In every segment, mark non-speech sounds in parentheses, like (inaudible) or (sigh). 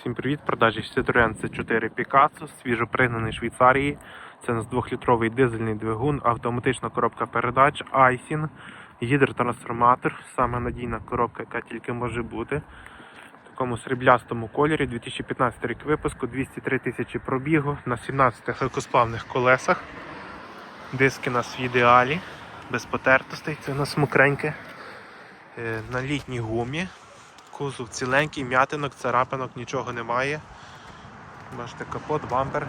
Усім привіт! Продажі Citroen C4 Picasso, свіжо пригнаний з Швейцарії. Це у нас 2-літровий дизельний двигун, автоматична коробка передач, Айсін, гідротрансформатор, саме надійна коробка, яка тільки може бути. В такому сріблястому кольорі, 2015 рік випуску, 203 тисячі пробігу на 17 легкосплавних колесах. Диски у нас в ідеалі, без потертостей, це у нас мокреньке. Е, На літній гумі. Кузов ціленький, м'ятинок, царапинок, нічого немає. Бачите, капот, бампер.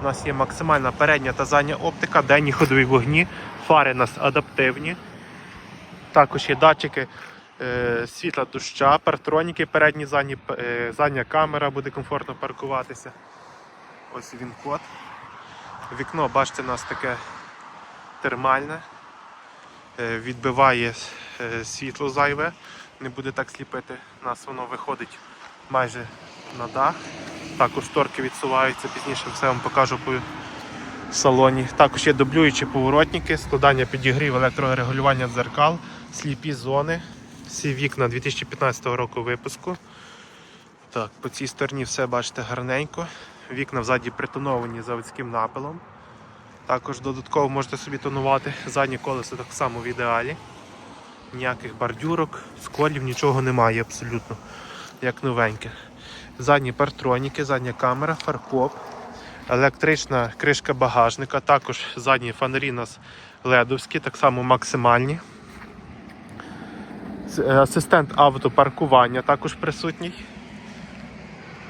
У нас є максимальна передня та задня оптика, денні ходові вогні, фари у нас адаптивні. Також є датчики е, світла доща, партроніки, передні, задні, е, задня камера буде комфортно паркуватися. Ось він код. Вікно, бачите, у нас таке термальне, е, відбиває е, світло зайве не буде так сліпити. У нас воно виходить майже на дах. Також шторки відсуваються, пізніше все вам покажу по салоні. Також є дублюючі поворотники, складання підігрів, електрорегулювання дзеркал, сліпі зони. Всі вікна 2015 року випуску. Так, По цій стороні все бачите гарненько. Вікна взаді притоновані заводським напилом. Також додатково можете собі тонувати. Заднє колесо так само в ідеалі. Ніяких бордюрок, сколів, нічого немає абсолютно, як новеньке. Задні партроніки, задня камера, фаркоп, електрична кришка багажника, також задні фонарі у нас ледовські, так само максимальні. Е, Асистент автопаркування також присутній.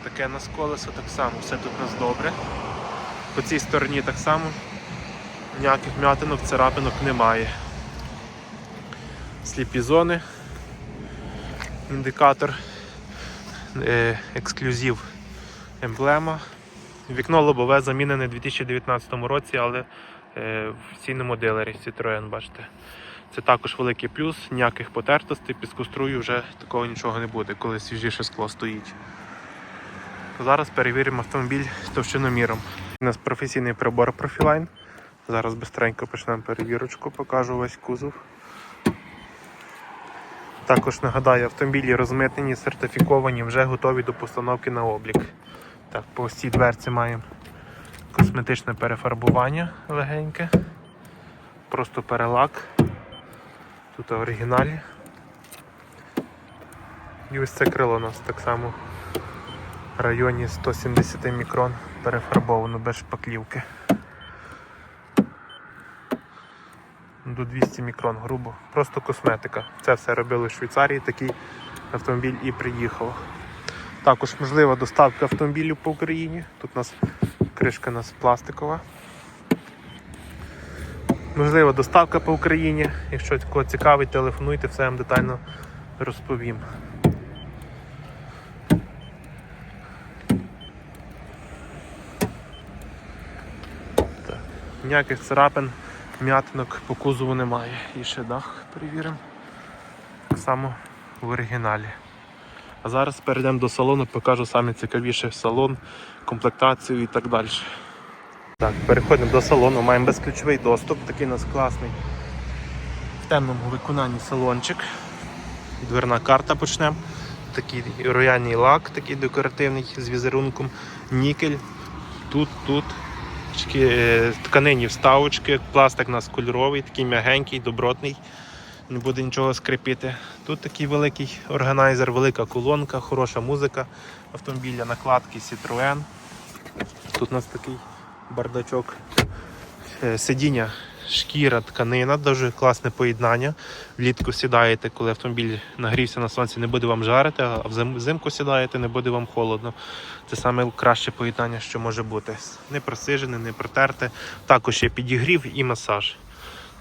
Таке нас колесо, так само, все тут у нас добре. По цій стороні так само ніяких м'ятинок, царапинок немає сліпі зони, індикатор, е, ексклюзив емблема. Вікно лобове замінене у 2019 році, але е, в цінному дилері Citroen, бачите. Це також великий плюс, ніяких потертостей, під струю вже такого нічого не буде, коли свіжіше скло стоїть. Зараз перевіримо автомобіль товщиноміром. У нас професійний прибор Profiline. Зараз бистренько почнемо перевірочку, покажу весь кузов. Також нагадаю, автомобілі розмитнені, сертифіковані, вже готові до постановки на облік. Так, по ось дверці маємо косметичне перефарбування легеньке. Просто перелак. Тут оригіналі. І ось це крило у нас так само в районі 170 мікрон перефарбовано без шпаклівки. До 200 мікрон, грубо. Просто косметика. Це все робили в Швейцарії, такий автомобіль і приїхав. Також можлива доставка автомобілів по Україні. Тут у нас кришка у нас пластикова. Можлива доставка по Україні. Якщо кого цікавить, телефонуйте, все я вам детально розповім. Так. Ніяких царапин м'ятинок по кузову немає. І ще дах перевіримо. Так само в оригіналі. А зараз перейдемо до салону, покажу саме цікавіше салон, комплектацію і так далі. Так, переходимо до салону, маємо безключовий доступ, такий у нас класний. В темному виконанні салончик. Дверна карта почнемо. Такий рояльний лак, такий декоративний з візерунком, нікель. Тут, тут тканині вставочки, пластик у нас кольоровий, такий м'ягенький, добротний, не буде нічого скрипіти. Тут такий великий органайзер, велика колонка, хороша музика автомобіля, накладки Citroen. Тут у нас такий бардачок, Е, сидіння, шкіра, тканина, дуже класне поєднання. Влітку сідаєте, коли автомобіль нагрівся на сонці, не буде вам жарити, а взимку сідаєте, не буде вам холодно. Це саме краще поєднання, що може бути. Не просижене, не протерте. Також є підігрів і масаж.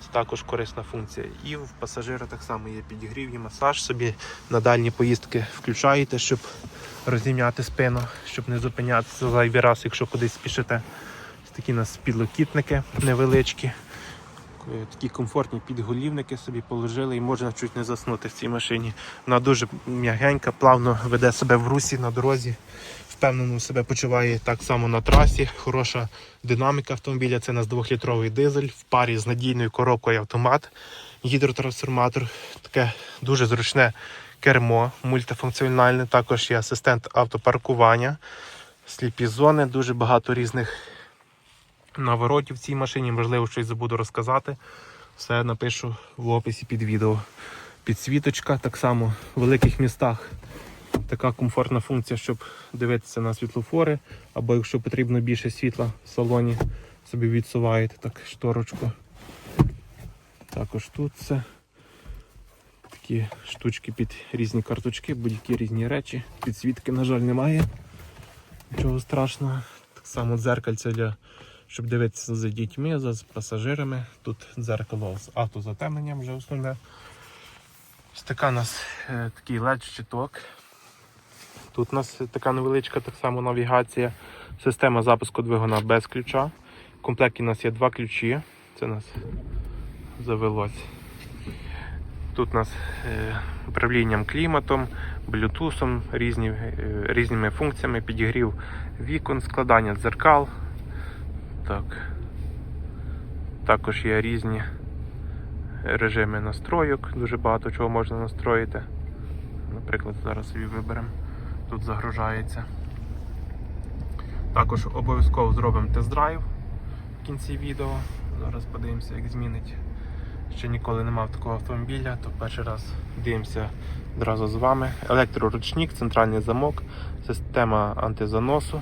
Це також корисна функція. І в пасажира так само є підігрів і масаж. Собі на дальні поїздки включаєте, щоб розім'яти спину, щоб не зупинятися зайвий раз, якщо кудись спішите. Такі у нас підлокітники невеличкі. Е, Такі комфортні підголівники собі положили і можна чуть не заснути в цій машині. Вона дуже м'ягенька, плавно веде себе в русі на дорозі. Впевнено себе почуває так само на трасі. Хороша динаміка автомобіля. Це у нас 2-літровий дизель в парі з надійною коробкою автомат. Гідротрансформатор. Таке дуже зручне кермо мультифункціональне, також є асистент автопаркування, сліпі зони, дуже багато різних наворотів в цій машині. Можливо, щось забуду розказати. Все напишу в описі під відео. Підсвіточка, так само в великих містах така комфортна функція, щоб дивитися на світлофори, або якщо потрібно більше світла в салоні, собі відсуваєте так шторочку. Також тут все. Такі штучки під різні карточки, будь-які різні речі. Підсвітки, на жаль, немає. Нічого страшного. Так само дзеркальце для, щоб дивитися за дітьми, за пасажирами. Тут дзеркало з автозатемненням вже основне. Така у нас е, такий LED-щиток. Тут у нас така невеличка так само навігація. Система запуску двигуна без ключа. В комплекті у нас є два ключі. Це у нас завелось. Тут у нас е, управлінням кліматом, блютусом, різні, е, різними функціями, підігрів вікон, складання дзеркал. Так. Також є різні режими настройок, дуже багато чого можна настроїти. Наприклад, зараз собі виберемо. Тут загружається. Також обов'язково зробимо тест-драйв в кінці відео. Зараз подивимося, як змінить. Ще ніколи не мав такого автомобіля, то перший раз дивимося одразу з вами. Електроручник, центральний замок, система антизаносу.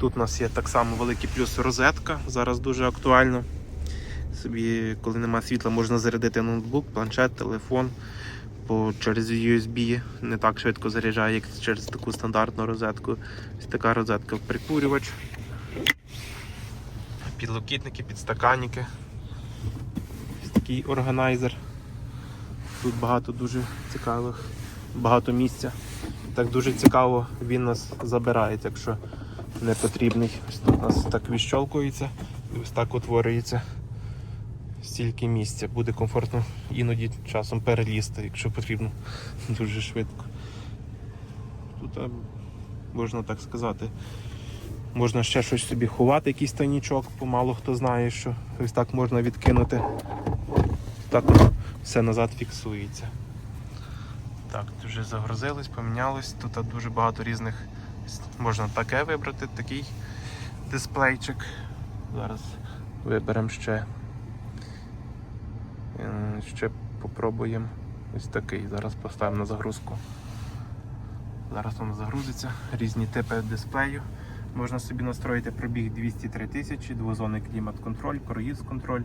Тут у нас є так само великий плюс розетка, зараз дуже актуально. Собі, коли немає світла, можна зарядити ноутбук, планшет, телефон. Бо через USB не так швидко заряджає, як через таку стандартну розетку. Ось така розетка прикурювач. Підлокітники, підстаканники. Ось такий органайзер. Тут багато дуже цікавих, багато місця. Так дуже цікаво він нас забирається, якщо не потрібний. Ось тут у нас так відщолкується і ось так утворюється стільки місця. Буде комфортно іноді часом перелізти, якщо потрібно (laughs) дуже швидко. Тут можна так сказати. Можна ще щось собі ховати, якийсь тайнічок, бо мало хто знає, що ось так можна відкинути. Так все назад фіксується. Так, вже загрузилось, помінялось. Тут дуже багато різних. Можна таке вибрати, такий дисплейчик. Зараз виберемо ще. Е, Ще попробуємо ось такий. Зараз поставимо на загрузку. Зараз воно загрузиться. Різні типи дисплею. Можна собі настроїти пробіг 203 тисячі, двозонний клімат-контроль, круїз-контроль,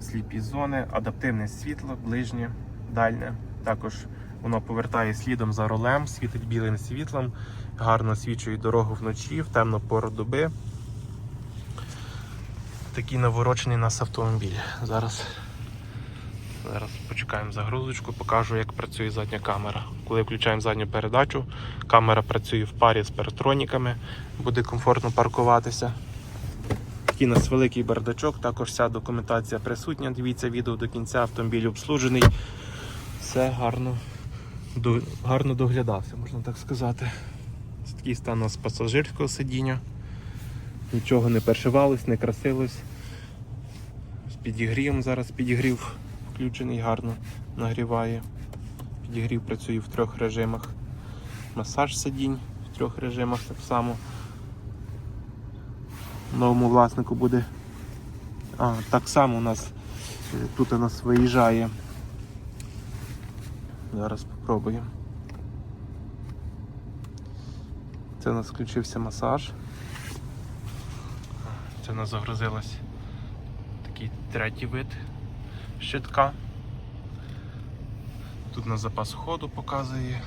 сліпі зони, адаптивне світло, ближнє, дальнє. Також воно повертає слідом за рулем, світить білим світлом, гарно освічує дорогу вночі, в темну пору доби. Такий наворочений нас автомобіль. Зараз Зараз почекаємо загрузочку, покажу, як працює задня камера. Коли включаємо задню передачу, камера працює в парі з паратроніками, буде комфортно паркуватися. Такий у нас великий бардачок, також вся документація присутня. Дивіться відео до кінця, автомобіль обслужений. Все гарно, до, гарно доглядався, можна так сказати. Ось такий стан у нас пасажирського сидіння. Нічого не першивалось, не красилось. З підігрівом зараз підігрів включений гарно нагріває. Підігрів працює в трьох режимах. Масаж сидінь в трьох режимах так само. Новому власнику буде. А, так само у нас е, тут у нас виїжджає. Зараз спробуємо. Це у нас включився масаж. Це у нас загрузилось такий третій вид щитка. Тут на запас ходу показує.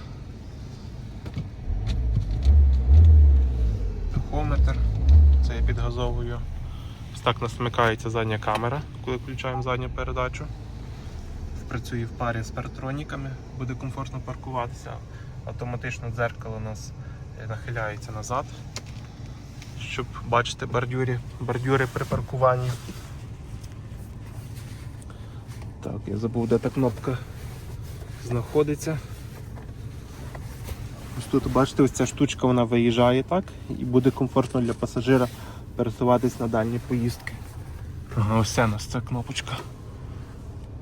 Тахометр. Це я підгазовую. Ось так у нас вмикається задня камера, коли включаємо задню передачу. Працює в парі з паратроніками, буде комфортно паркуватися. Автоматично дзеркало у нас е, нахиляється назад, щоб бачити бордюри, бордюри при паркуванні. Так, я забув, де та кнопка знаходиться. Ось тут, бачите, ось ця штучка вона виїжджає так і буде комфортно для пасажира пересуватись на дальні поїздки. Ага, ось у нас ця кнопочка.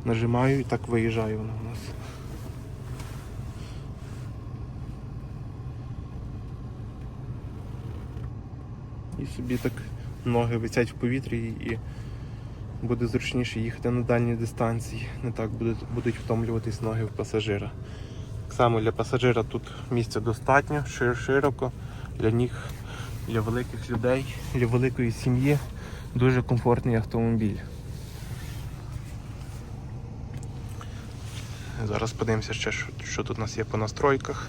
Нажимаю і так виїжджає вона у нас. І собі так ноги висять в повітрі і буде зручніше їхати на дальній дистанції, не так будуть будуть втомлюватись ноги в пасажира. Так само для пасажира тут місця достатньо, широко, для ніг, для великих людей, для великої сім'ї дуже комфортний автомобіль. Зараз подивимося ще, що, що тут у нас є по настройках.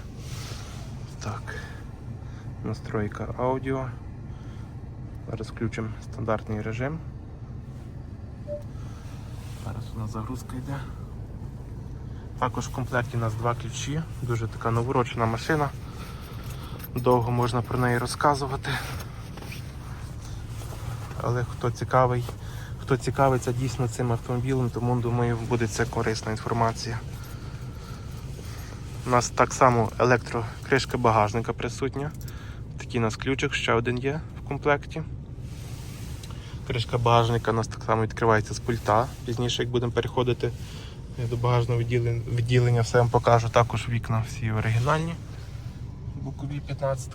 Так. Настройка аудіо. Зараз включимо стандартний режим. Зараз у нас загрузка йде. Також в комплекті у нас два ключі. Дуже така наворочена машина. Довго можна про неї розказувати. Але хто цікавий, хто цікавиться дійсно цим автомобілем, тому думаю буде це корисна інформація. У нас так само електрокришка багажника присутня. Такий у нас ключик, ще один є в комплекті. Кришка багажника у нас так само відкривається з пульта. Пізніше, як будемо переходити до багажного відділення, все вам покажу. Також вікна всі оригінальні. Бокові 15.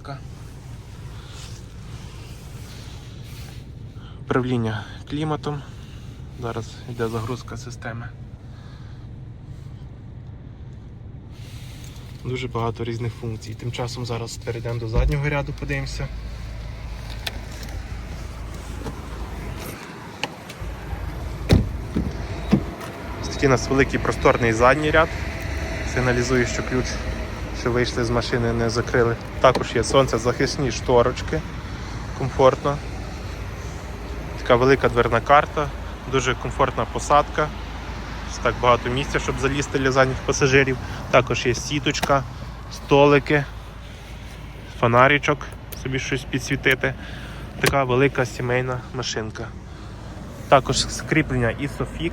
Управління кліматом. Зараз йде загрузка системи. Дуже багато різних функцій. Тим часом зараз перейдемо до заднього ряду, подивимося. Ось у нас великий просторний задній ряд. Сигналізує, що ключ, що вийшли з машини, не закрили. Також є сонцезахисні шторочки. Комфортно. Така велика дверна карта, дуже комфортна посадка. Так багато місця, щоб залізти для задніх пасажирів. Також є сіточка, столики, фонаричок, собі щось підсвітити. Така велика сімейна машинка. Також скріплення ISOFIX.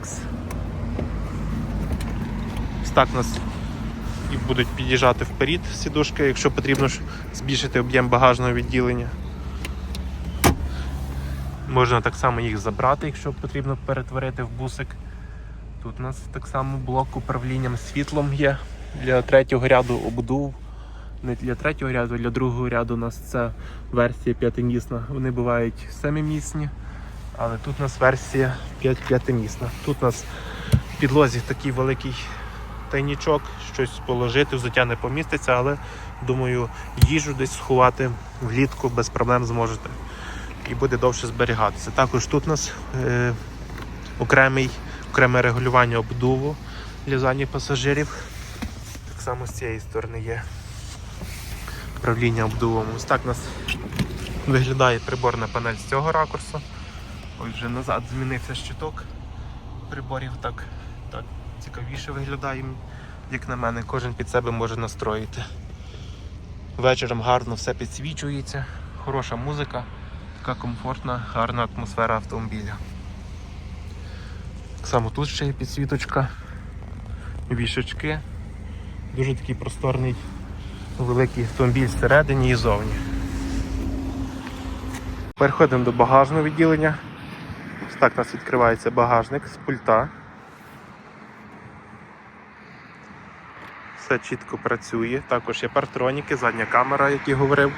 Ось так у нас і будуть під'їжджати вперед сідушки, якщо потрібно збільшити об'єм багажного відділення. Можна так само їх забрати, якщо потрібно перетворити в бусик. Тут у нас так само блок управлінням світлом є для третього ряду обдув. Не для третього ряду, а для другого ряду у нас це версія п'ятимісна. Вони бувають семимісні, але тут у нас версія п'ятимісна. Тут у нас в підлозі такий великий тайнічок, щось положити, взуття не поміститься, але думаю, їжу десь сховати влітку без проблем зможете. І буде довше зберігатися. Також тут у нас е, окремий, окреме регулювання обдуву для задніх пасажирів. Само з цієї сторони є управління обдувом. Ось так у нас виглядає приборна панель з цього ракурсу. Ось вже назад змінився щиток приборів. Так, так цікавіше виглядає, як на мене, кожен під себе може настроїти. Вечором гарно все підсвічується, хороша музика, така комфортна, гарна атмосфера автомобіля. Так само тут ще є підсвіточка, вішечки. Дуже такий просторний, великий автомобіль всередині і зовні. Переходимо до багажного відділення. Ось так у нас відкривається багажник з пульта. Все чітко працює. Також є партроніки, задня камера, як я говорив,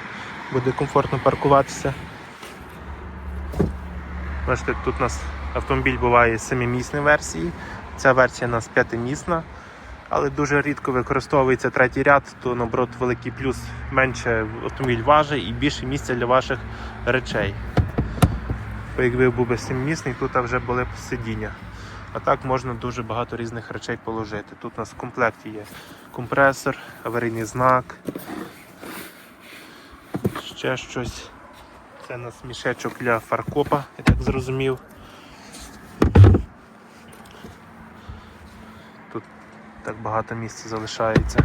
буде комфортно паркуватися. Бачите, тут у нас автомобіль буває 7-місної версії. Ця версія у нас п'ятимісна, але дуже рідко використовується третій ряд, то наоборот великий плюс менше автомобіль важить і більше місця для ваших речей. Бо якби був би 7-місний, тут вже були б сидіння. А так можна дуже багато різних речей положити. Тут у нас в комплекті є компресор, аварійний знак, ще щось. Це у нас мішечок для фаркопа, я так зрозумів. Так багато місця залишається.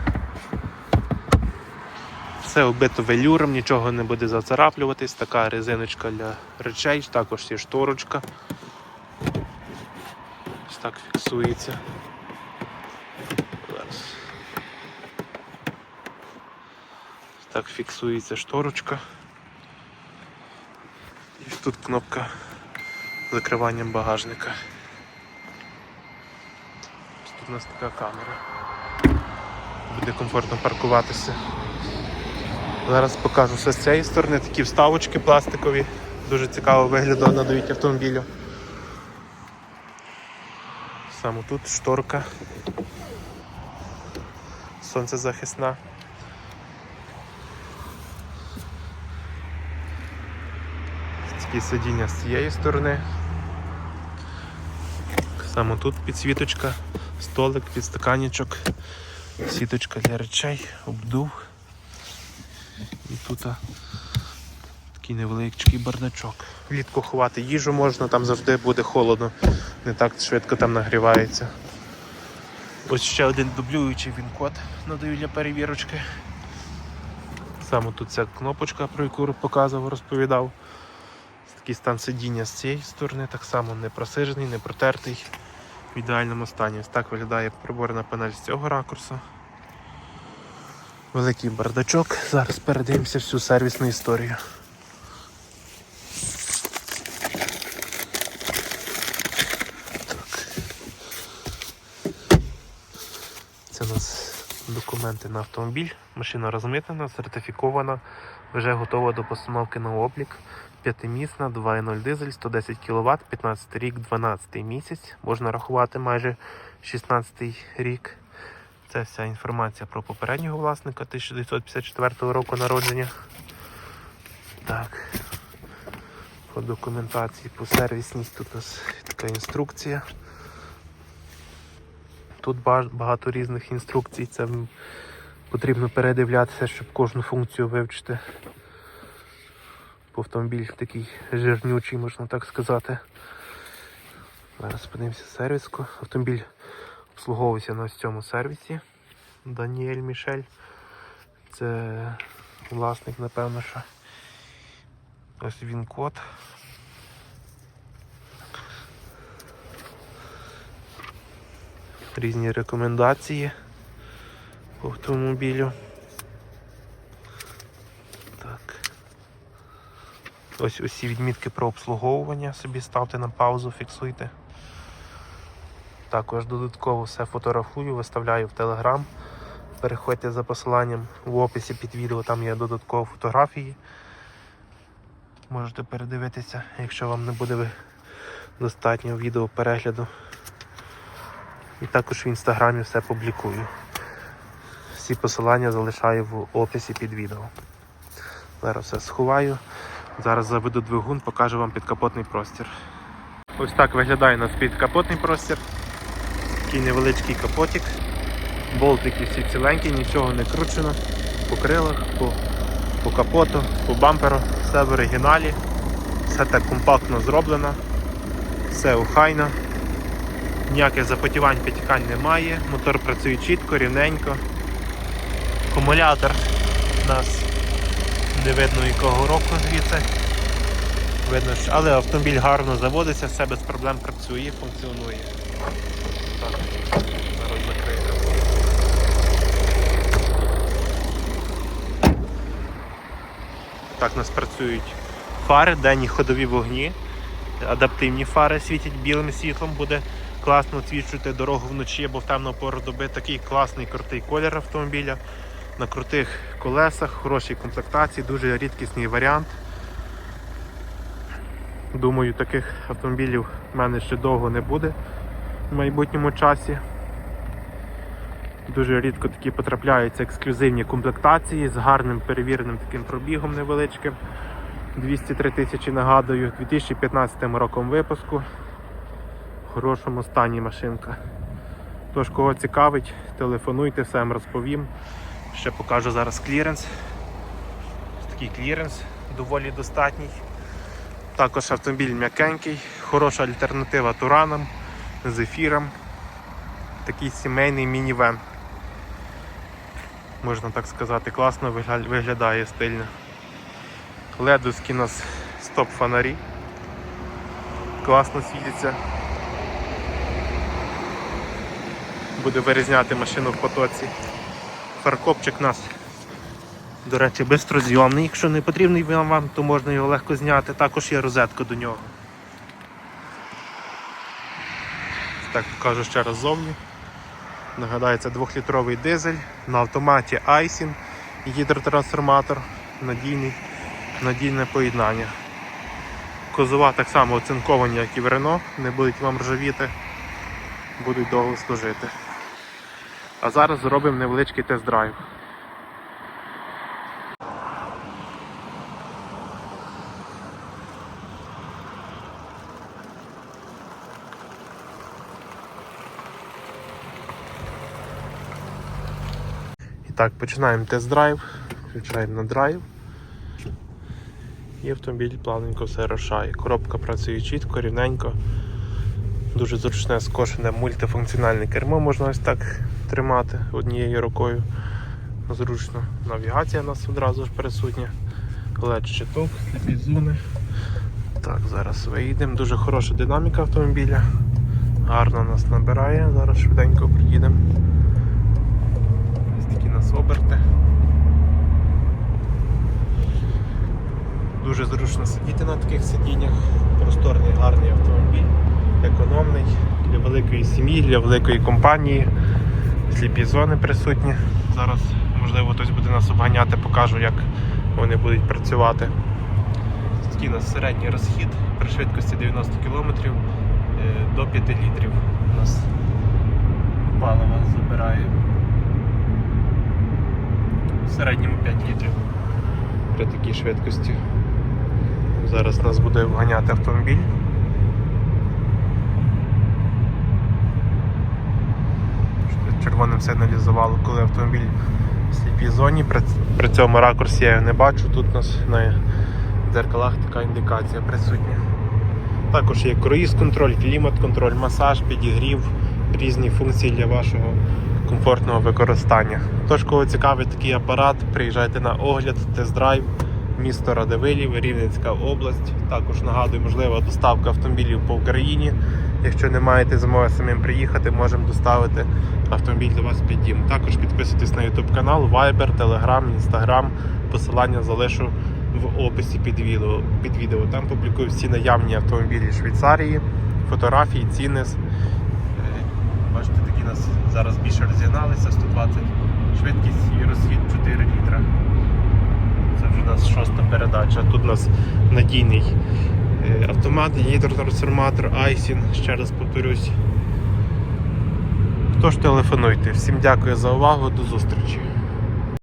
Все оббито велюром, нічого не буде зацараплюватись, така резиночка для речей, також є шторочка. Ось так фіксується. Ось так фіксується шторочка. І тут кнопка з закриванням багажника. Тут у нас така камера. Буде комфортно паркуватися. Зараз покажу все з цієї сторони, такі вставочки пластикові Дуже цікаво вигляду надають автомобілю. Саме тут шторка. Сонцезахисна. Такі сидіння з цієї сторони. Саме тут підсвіточка, столик, підстаканічок, сіточка для речей, обдув. І тут такий невеличкий бардачок. Влітку ховати їжу можна, там завжди буде холодно, не так швидко там нагрівається. Ось ще один дублюючий він-код надаю для перевірочки. Саме тут ця кнопочка, про яку показував, розповідав. Такий стан сидіння з цієї сторони, так само не просижений, не протертий в ідеальному стані. Ось так виглядає приборна панель з цього ракурсу. Великий бардачок. Зараз передивимося всю сервісну історію. Це у нас документи на автомобіль. Машина розмитнена, сертифікована, вже готова до постановки на облік. П'ятимісна, 2.0 дизель, 110 кВт, 15 рік, 12 місяць. Можна рахувати майже 16 рік. Це вся інформація про попереднього власника 1954 року народження. Так. По документації, по сервісність тут у нас така інструкція. Тут багато різних інструкцій. Це потрібно передивлятися, щоб кожну функцію вивчити. Автомобіль такий жирнючий, можна так сказати. Зараз подивимося сервіску. Автомобіль обслуговується на цьому сервісі. Даніель Мішель. Це власник, напевно, що. Ось він код. Різні рекомендації по автомобілю. Так. Ось усі відмітки про обслуговування собі ставте на паузу, фіксуйте. Також додатково все фотографую, виставляю в Телеграм. Переходьте за посиланням в описі під відео, там є додаткові фотографії. Можете передивитися, якщо вам не буде достатньо відео перегляду. І також в інстаграмі все публікую. Всі посилання залишаю в описі під відео. Зараз все сховаю. Зараз заведу двигун, покажу вам підкапотний простір. Ось так виглядає у нас підкапотний простір. Такий невеличкий капотик. Болтики всі ціленькі, нічого не кручено. По крилах, по, по капоту, по бамперу, все в оригіналі. Все так компактно зроблено. Все охайно. Ніяких запотівань, підтікань немає. Мотор працює чітко, рівненько. Акумулятор у нас не видно якого року звідси. Видно, що... Але автомобіль гарно заводиться, все без проблем працює, функціонує. Так. Так у нас працюють фари, денні ходові вогні. Адаптивні фари світять білим світлом, буде класно освічувати дорогу вночі або в темну пору доби. Такий класний крутий колір автомобіля. На крутих колесах, хорошій комплектації, дуже рідкісний варіант. Думаю, таких автомобілів в мене ще довго не буде в майбутньому часі. Дуже рідко такі потрапляються ексклюзивні комплектації з гарним перевіреним таким пробігом невеличким. 203 тисячі нагадую, 2015 роком випуску. В хорошому стані машинка. Тож, кого цікавить, телефонуйте, все вам розповім. Ще покажу зараз кліренс. Такий кліренс доволі достатній. Також автомобіль м'якенький, хороша альтернатива туранам, зефірам. Такий сімейний мінівен. Можна так сказати, класно виглядає стильно. Ледовські у нас стоп фонарі. Класно світиться. Буде вирізняти машину в потоці. Фаркопчик у нас, до речі, бистрозйомний. Якщо не потрібний вам, то можна його легко зняти. Також є розетка до нього. Так покажу ще раз зовні. Нагадаю, це 2-літровий дизель на автоматі Айсін, гідротрансформатор, надійний, надійне поєднання. Козова так само оцинковані, як і в Рено, не будуть вам ржавіти, будуть довго служити. А зараз зробимо невеличкий тест-драйв. Так, починаємо тест-драйв, включаємо на драйв. І автомобіль плавненько все рушає. Коробка працює чітко, рівненько. Дуже зручне скошене мультифункціональне кермо можна ось так тримати однією рукою. Зручно. Навігація у нас одразу ж присутня. led щиток, сліпізуни. Так, зараз виїдемо. Дуже хороша динаміка автомобіля. Гарно нас набирає. Зараз швиденько приїдемо. Ось такі нас оберти. Дуже зручно сидіти на таких сидіннях. Просторний, гарний автомобіль, економний для великої сім'ї, для великої компанії. Сліпі зони присутні. Зараз, можливо, хтось буде нас обганяти, покажу, як вони будуть працювати. Такий у нас середній розхід при швидкості 90 км до 5 літрів. У нас паливо забирає. В середньому 5 літрів при такій швидкості. Зараз нас буде вганяти автомобіль. Червоним сигналізувало, коли автомобіль в сліпій зоні. При, при цьому ракурсі я не бачу. Тут у нас на дзеркалах така індикація присутня. Також є круїз-контроль, клімат-контроль, масаж, підігрів, різні функції для вашого комфортного використання. Тож, кого цікавить такий апарат, приїжджайте на огляд, тест-драйв, місто Радивилів, Рівненська область. Також нагадую, можлива доставка автомобілів по Україні. Якщо не маєте змоги самим приїхати, можемо доставити автомобіль до вас під дім. Також підписуйтесь на YouTube канал, Viber, Telegram, Instagram. Посилання залишу в описі під відео. Під відео. Там публікую всі наявні автомобілі Швейцарії, фотографії, ціни. Е, Бачите, такі нас зараз більше розігналися, 120 швидкість і розхід 4 літра. Це вже у нас шоста передача. Тут у нас надійний автомат, гідротрансформатор, Айсін, ще раз повторюсь. Тож телефонуйте. Всім дякую за увагу, до зустрічі.